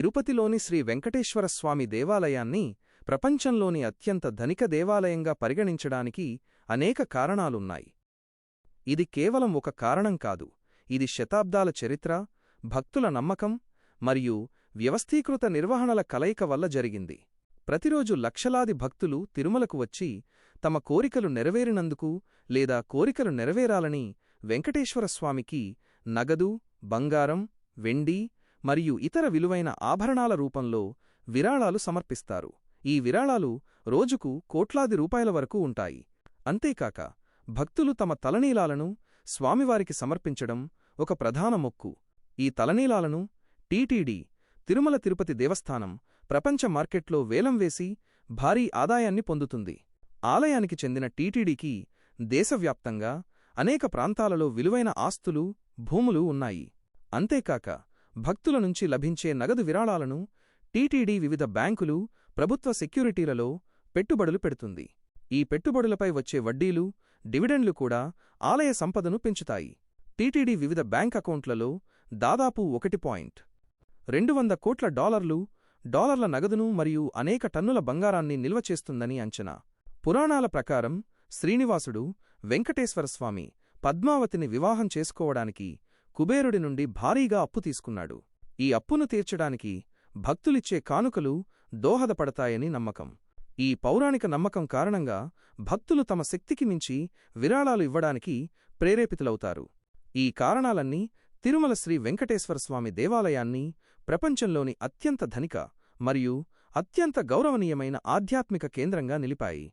తిరుపతిలోని శ్రీ వెంకటేశ్వర స్వామి దేవాలయాన్ని ప్రపంచంలోని అత్యంత ధనిక దేవాలయంగా పరిగణించడానికి అనేక కారణాలున్నాయి. ఇది కేవలం ఒక కారణం కాదు. ఇది శతాబ్దాల చరిత్ర భక్తుల నమ్మకం మరియు వ్యవస్థీకృత నిర్వహణల కలయిక వల్ల జరిగింది. ప్రతిరోజు లక్షలాది భక్తులు తిరుమలకు వచ్చి తమ కోరికలు నెరవేరినందుకు లేదా కోరికలు నెరవేరాలని వెంకటేశ్వరస్వామికి నగదు బంగారం వెండి మరియు ఇతర విలువైన ఆభరణాల రూపంలో విరాళాలు సమర్పిస్తారు. ఈ విరాళాలు రోజుకు కోట్లాది రూపాయల వరకు ఉంటాయి. అంతేకాక భక్తులు తమ తలనీలాలను స్వామివారికి సమర్పించడం ఒక ప్రధాన మొక్కు. ఈ తలనీలాలను టీటీడీ తిరుమల తిరుపతి దేవస్థానం ప్రపంచ మార్కెట్లో వేలం వేసి భారీ ఆదాయాన్ని పొందుతుంది. ఆలయానికి చెందిన టీటీడీకి దేశవ్యాప్తంగా అనేక ప్రాంతాలలో విలువైన ఆస్తులు భూములు ఉన్నాయి. అంతేకాక భక్తుల నుంచి లభించే నగదు విరాళాలను టీటీడీ వివిధ బ్యాంకులు ప్రభుత్వ సెక్యూరిటీలలో పెట్టుబడులు పెడుతుంది. ఈ పెట్టుబడులపై వచ్చే వడ్డీలు డివిడెండ్లు కూడా ఆలయ సంపదను పెంచుతాయి. టీటీడీ వివిధ బ్యాంక్ అకౌంట్లలో దాదాపు ఒకటి పాయింట్ రెండు వంద కోట్ల డాలర్లు డాలర్ల నగదును మరియు అనేక టన్నుల బంగారాన్ని నిల్వ చేస్తుందని అంచనా. పురాణాల ప్రకారం శ్రీనివాసుడు వెంకటేశ్వరస్వామి పద్మావతిని వివాహం చేసుకోవడానికి కుబేరుడి నుండి భారీగా అప్పు తీసుకున్నాడు. ఈ అప్పును తీర్చడానికి భక్తులిచ్చే కానుకలు దోహదపడతాయని నమ్మకం. ఈ పౌరాణిక నమ్మకం కారణంగా భక్తులు తమ శక్తికి మించి విరాళాలు ఇవ్వడానికి ప్రేరేపితులవుతారు. ఈ కారణాలన్నీ తిరుమల శ్రీ వెంకటేశ్వరస్వామి దేవాలయాన్ని ప్రపంచంలోని అత్యంత ధనిక మరియు అత్యంత గౌరవనీయమైన ఆధ్యాత్మిక కేంద్రంగా నిలిపాయి.